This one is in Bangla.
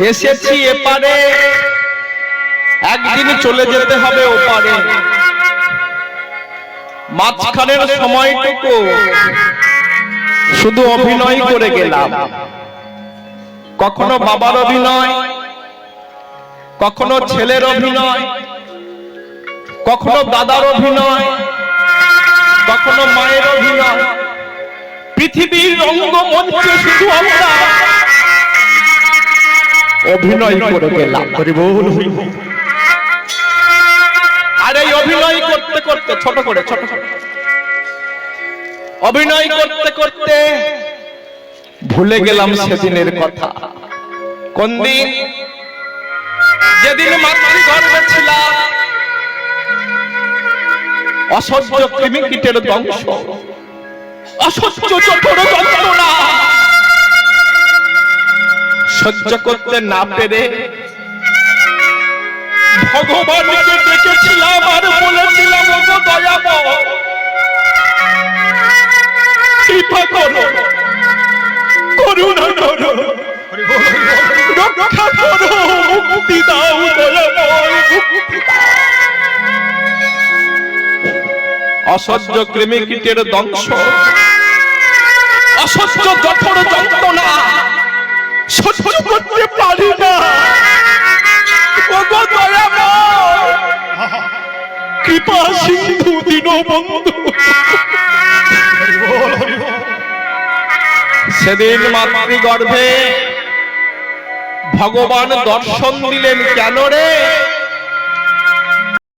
এসেছি এপারে। একদিন চলে যেতে হবে ওপারে। মাঝখানের সময়টুকু শুধু অভিনয় করে গেলাম। কখনো বাবার অভিনয়, কখনো ছেলের অভিনয়, কখনো দাদার অভিনয়, কখনো মায়ের অভিনয়। পৃথিবীর রঙ্গমঞ্চে শুধু আমরা অভিনয় করে গেলাম। আর এই অভিনয় করতে করতে ছোট করে ছোট ছোট। অভিনয় করতে করতে ভুলে গেলাম সেদিনের কথা। কোন দিন? যেদিন মাতৃগর্ভে ছিলাম। অসহ্য কৃমিকীটের ধ্বংস অসহ্য চঠোর যন্ত্রণা সহ্য করতে না পেরে ভগবানকে ডেকেছিলাম আর বলেছিলাম ওগো কৃপা করো। করুণা করো। রক্ষা করো। মুক্তি দাও অসহ্য কৃমি কীটের ধ্বংস অসহ্য জঠর যন্ত্রণা সহ্য করতে পারি না। কৃপা সিন্ধু দীনবন্ধু। সেদিন মাতৃগর্ভে ভগবান দর্শন দিলেন কেন রে?